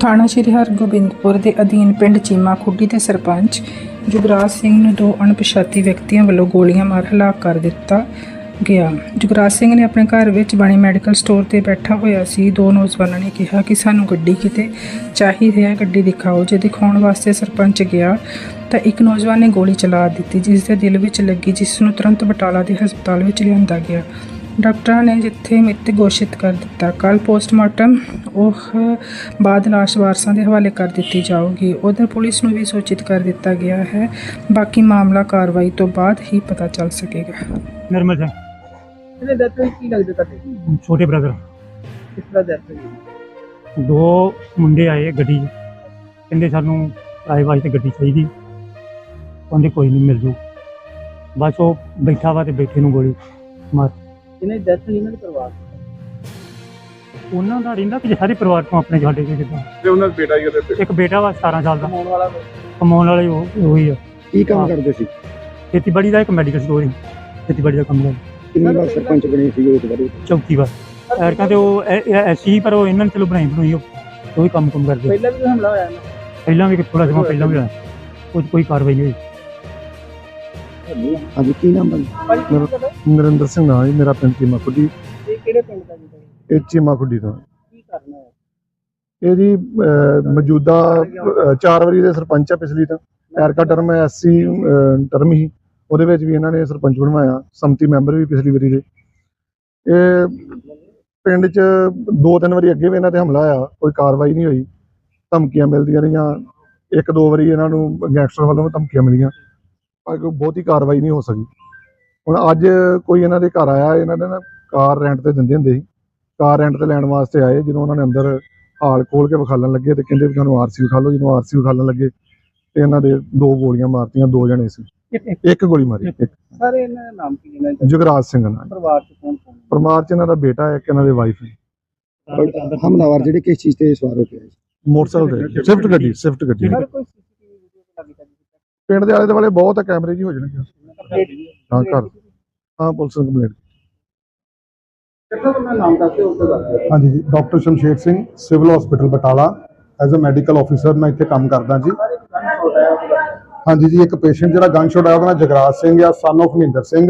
ਥਾਣਾ ਸ਼੍ਰੀ ਹਰਗੋਬਿੰਦਪੁਰ ਦੇ ਅਧੀਨ ਪਿੰਡ ਚੀਮਾ ਖੁੱਡੀ ਦੇ ਸਰਪੰਚ ਜੁਗਰਾਜ ਸਿੰਘ ਨੂੰ ਦੋ ਅਣਪਛਾਤੀ ਵਿਅਕਤੀਆਂ ਵੱਲੋਂ ਗੋਲੀਆਂ ਮਾਰ ਹਲਾਕ ਕਰ ਦਿੱਤਾ ਗਿਆ। ਜੁਗਰਾਜ ਸਿੰਘ ਨੇ ਆਪਣੇ ਘਰ ਵਿੱਚ ਬਣੇ ਮੈਡੀਕਲ ਸਟੋਰ ਤੇ ਬੈਠਾ ਹੋਇਆ ਸੀ। ਦੋ ਨੌਜਵਾਨਾਂ ਨੇ ਕਿਹਾ ਕਿ ਸਾਨੂੰ ਗੱਡੀ ਕਿਤੇ ਚਾਹੀਦੀ ਹੈ, ਗੱਡੀ ਦਿਖਾਓ। ਜੇ ਦਿਖਾਉਣ ਵਾਸਤੇ ਸਰਪੰਚ ਗਿਆ ਤਾਂ ਇੱਕ ਨੌਜਵਾਨ ਨੇ ਗੋਲੀ ਚਲਾ ਦਿੱਤੀ ਜਿਸ ਦੇ ਦਿਲ ਵਿੱਚ ਲੱਗੀ, ਜਿਸ ਨੂੰ ਤੁਰੰਤ ਬਟਾਲਾ ਦੇ ਹਸਪਤਾਲ ਵਿੱਚ ਲਿਆਂਦਾ ਗਿਆ। ਡਾਕਟਰਾਂ ਨੇ ਜਿੱਥੇ ਮ੍ਰਿਤ ਘੋਸ਼ਿਤ ਕਰ ਦਿੱਤਾ। ਕੱਲ ਪੋਸਟਮਾਰਟਮ ਉਹ ਬਾਅਦ ਲਾਸ਼ ਵਾਰਸਾਂ ਦੇ ਹਵਾਲੇ ਕਰ ਦਿੱਤੀ ਜਾਊਗੀ। ਉਧਰ ਪੁਲਿਸ ਨੂੰ ਵੀ ਸੂਚਿਤ ਕਰ ਦਿੱਤਾ ਗਿਆ ਹੈ। ਬਾਕੀ ਮਾਮਲਾ ਕਾਰਵਾਈ ਤੋਂ ਬਾਅਦ ਹੀ ਪਤਾ ਚੱਲ ਸਕੇਗਾ। ਨਰਮਲ ਸਿੰਘ। ਇਹਨੇ ਡੈਥ ਹੋਈ ਕੀ ਲੱਗਦਾ ਤੁਹਾਡੇ? ਛੋਟੇ ਬ੍ਰਦਰ ਕਿਸ ਤਰ੍ਹਾਂ ਡੈਥ ਹੋਈ? ਦੋ ਮੁੰਡੇ ਆਏ ਗੱਡੀ 'ਚ। ਕਹਿੰਦੇ ਸਾਨੂੰ ਆਏ ਵਾਸਤੇ ਗੱਡੀ ਚਾਹੀਦੀ। ਕਹਿੰਦੇ ਕੋਈ ਨਹੀਂ ਮਿਲ ਜੂ। ਬਸ ਉਹ ਬੈਠਾ ਵਾ ਤੇ ਬੈਠੇ ਨੂੰ ਗੋਲੀ ਮਾਰ। ਇਹਨੇ ਡੈਥ ਹੋਈ ਇਹਨਾਂ ਦੇ ਪਰਿਵਾਰ ਉਹਨਾਂ ਦਾ ਰਹਿੰਦਾ ਕਿ ਸਾਰੇ ਪਰਿਵਾਰ ਤੋਂ ਆਪਣੇ ਸਾਡੇ ਦੇ ਜਿੱਦਾਂ? ਤੇ ਉਹਨਾਂ ਦਾ ਬੇਟਾ ਹੀ ਉਹਦੇ ਇੱਕ ਬੇਟਾ ਵਾ 17 ਸਾਲ ਦਾ। ਕਮਾਉਣ ਵਾਲਾ ਕਮਾਉਣ ਵਾਲੇ ਉਹ ਉਹੀ ਆ। ਕੀ ਕੰਮ। ਕਰਦੇ ਸੀ? ਖੇਤੀਬਾੜੀ ਦਾ ਇੱਕ ਮੈਡੀਕਲ ਸਟੋਰ ਹੀ ਖੇਤੀਬਾੜੀ ਦਾ ਕੰਮ ਕਰਦਾ। ਕਿੰਨੀ ਵਾਰ ਸਰਪੰਚ ਬਣੇ ਸੀ ਉਹਦੇ ਬਾਰੇ ਚੌਥੀ ਵਾਰ। ਐਰਕਾਂ ਤੇ ਉਹ ਐਸੀ ਪਰ ਉਹ ਇਹਨਾਂ ਨੇ ਚਲੋ ਬਣਾਈ ਬਣਾਈ ਉਹ। ਉਹ ਵੀ ਕੰਮ ਕੰਮ ਕਰਦੇ। ਪਹਿਲਾਂ ਵੀ ਹਮਲਾ ਹੋਇਆ ਨਾ? ਪਹਿਲਾਂ ਵੀ ਥੋੜਾ ਸਮਾਂ ਪਹਿਲਾਂ ਵੀ ਹੋਇਆ। ਉਹ 'ਚ ਕੋਈ ਕਾਰਵਾਈ ਨਹੀਂ ਹੋਈ। ਅੱਜ ਕੀ ਨਾਮ ਤੁਹਾਡਾ? ਨਰਿੰਦਰ ਸਿੰਘ ਨਾਂ ਹੈ ਮੇਰਾ ਪਿੰਡ ਚੀਮਾ ਖੁੱਡੀ ਇਹ ਕਿਹੜੇ ਪਿੰਡ ਦਾ ਜੀ? ਇਹ ਚੀਮਾ ਖੁੱਡੀ ਤੋਂ ਕੀ ਕਰਨਾ ਹੈ? ਇਹ ਜੀ ਮੌਜੂਦਾ ਅਹ, ਚਾਰ ਵਾਰੀ ਦੇ ਸਰਪੰਚ ਆ ਪਿਛਲੀ ਤਾਂ। ਐਰਕਾ ਟਰਮ ਐਸਸੀ ਟਰਮ ਹੀ। ਉਹਦੇ ਵਿੱਚ ਵੀ ਇਹਨਾਂ ਨੇ ਸਰਪੰਚ ਬਣਵਾਇਆ ਸੰਮਤੀ ਮੈਂਬਰ ਵੀ ਪਿਛਲੀ ਵਾਰੀ ਦੇ। ਇਹ ਪਿੰਡ 'ਚ ਦੋ ਤਿੰਨ ਵਾਰੀ ਅੱਗੇ ਵੀ ਇਹਨਾਂ ਤੇ ਹਮਲਾ ਆਇਆ ਕੋਈ ਕਾਰਵਾਈ ਨਹੀਂ ਹੋਈ। ਧਮਕੀਆਂ ਮਿਲਦੀਆਂ ਰਹੀਆਂ। ਇੱਕ ਦੋ ਵਾਰੀ ਇਹਨਾਂ ਨੂੰ ਗੈਂਗਸਟਰ ਵੱਲੋਂ ਵੀ ਧਮਕੀਆਂ ਮਿਲੀਆਂ। ਕੋਈ ਬਹੁਤੀ ਕਾਰਵਾਈ ਨਹੀਂ ਹੋ ਸਕੀ। ਹੁਣ ਅੱਜ ਕੋਈ ਇਹਨਾਂ ਦੇ ਘਰ ਆਇਆ ਇਹਨਾਂ ਨੇ ਨਾ ਕਾਰ ਰੈਂਟ ਤੇ ਦਿੰਦੇ ਹੁੰਦੇ ਸੀ। ਕਾਰ ਰੈਂਟ ਤੇ ਲੈਣ ਵਾਸਤੇ ਆਏ ਜਦੋਂ ਉਹਨਾਂ ਨੇ ਅੰਦਰ ਹਾਲ ਖੋਲ ਕੇ ਵਿਖਾਲਣ ਲੱਗੇ ਤੇ ਕਹਿੰਦੇ ਵੀ ਤੁਹਾਨੂੰ ਆਰਸੀ ਵਿਖਾ ਲਓ ਜਦੋਂ ਆਰਸੀ ਵਿਖਾਲਣ ਲੱਗੇ ਤੇ ਇਹਨਾਂ ਦੇ ਦੋ ਗੋਲੀਆਂ ਮਾਰਤੀਆਂ ਦੋ ਜਣੇ ਸੀ। ਇੱਕ ਗੋਲੀ ਮਾਰੀ ਇੱਕ। ਸਾਰੇ ਇਹਨਾਂ ਦਾ ਨਾਮ ਕੀ ਇਹਨਾਂ ਦਾ ਜੁਗਰਾਜ ਸਿੰਘ ਨਾਲ ਪਰਿਵਾਰ ਚ ਕੌਣ ਕੌਣ ਹੈ? ਪਰਮਾਰ ਚ ਇਹਨਾਂ ਦਾ ਬੇਟਾ ਹੈ ਇੱਕ ਇਹਨਾਂ ਦੇ ਵਾਈਫ ਹੈ ਹਮਲਾਵਰ ਜਿਹੜੇ ਕਿਸ ਚੀਜ਼ ਤੇ ਸਵਾਰ ਹੋ ਕੇ ਆਏ? ਮੋਟਰਸਾਈਕਲ ਤੇ ਸਵਿਫਟ ਗੱਡੀ ਸਵਿਫਟ ਗੱਡੀ ਸਰ ਕੋਈ ਸੀਸੀਟੀਵੀ ਵੀਡੀਓ ਤੇ ਲੱਗੀ ਤਾਂ ਪਿੰਡ ਦੇ ਆਲੇ ਦੁਆਲੇ ਬਹੁਤ ਕੈਮਰੇ ਜੀ ਹੋ ਜਾਣਗੇ। ਹਾਂ ਘਰ। ਹਾਂ ਪੁਲਿਸ ਨੂੰ ਕੰਪਲੇਂਟ ਹਾਂਜੀ ਜੀ doctor Shamsher Singh civil hospital Batala. As uh medical officer ਮੈਂ ਇੱਥੇ ਕੰਮ ਕਰਦਾ ਜੀ। ਹਾਂਜੀ ਜੀ ਇੱਕ ਪੇਸ਼ੈਂਟ ਜਿਹੜਾ ਗਨ ਸ਼ਾਟ ਆਇਆ ਉਹਦਾ ਨਾਮ ਜਗਰਾਜ ਸਿੰਘ ਆ ਸਨ of ਮਹਿੰਦਰ ਸਿੰਘ।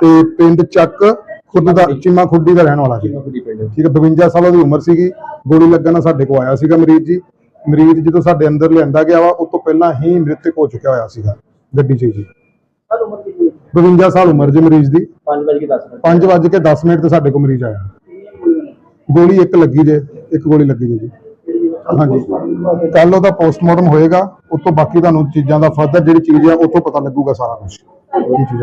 ਤੇ ਪਿੰਡ ਚੱਕ ਖੁੱਦ ਦਾ ਚੀਮਾ ਖੁੱਡੀ ਦਾ ਰਹਿਣ ਵਾਲਾ ਜੀ। ਠੀਕ ਹੈ 52 ਸਾਲ ਉਹਦੀ ਉਮਰ ਸੀਗੀ। ਗੋਲੀ ਲੱਗਣ ਨਾਲ ਸਾਡੇ ਕੋਲ ਆਇਆ ਸੀਗਾ ਮਰੀਜ਼ ਜੀ। ਮਰੀਜ਼ ਜਦੋਂ ਸਾਡੇ ਅੰਦਰ ਲਿਆਂਦਾ ਗਿਆ ਵਾ ਉਸ ਤੋਂ ਪਹਿਲਾਂ ਹੀ ਮ੍ਰਿਤਕ ਹੋ ਚੁੱਕਿਆ ਹੋਇਆ ਸੀਗਾ ਗੱਡੀ 'ਚ ਜੀ। ਸਰ ਉਮਰ ਕਿੰਨੀ 52 ਸਾਲ ਉਮਰ ਜੀ ਮਰੀਜ਼ ਦੀ। 5 ਵਜੇ ਕੇ 10 ਮਿੰਟ। 5 ਵਜੇ ਕੇ 10 ਮਿੰਟ ਤੇ ਸਾਡੇ ਕੋਲ ਮਰੀਜ਼ ਆਇਆ। ਗੋਲੀ ਇੱਕ ਲੱਗੀ ਜੇ ਇੱਕ ਗੋਲੀ ਲੱਗੀ ਜੇ ਜੀ। ਹਾਂਜੀ। ਕੱਲ ਉਹਦਾ ਪੋਸਟਮਾਰਟਮ ਹੋਏਗਾ ਉਸ ਤੋਂ ਬਾਕੀ ਤੁਹਾਨੂੰ ਚੀਜ਼ਾਂ ਦਾ ਫਰਦਰ ਜਿਹੜੀ ਚੀਜ਼ ਆ ਉਹ ਤੋਂ ਪਤਾ ਲੱਗੂਗਾ ਸਾਰਾ ਕੁਝ ਚੀਜ਼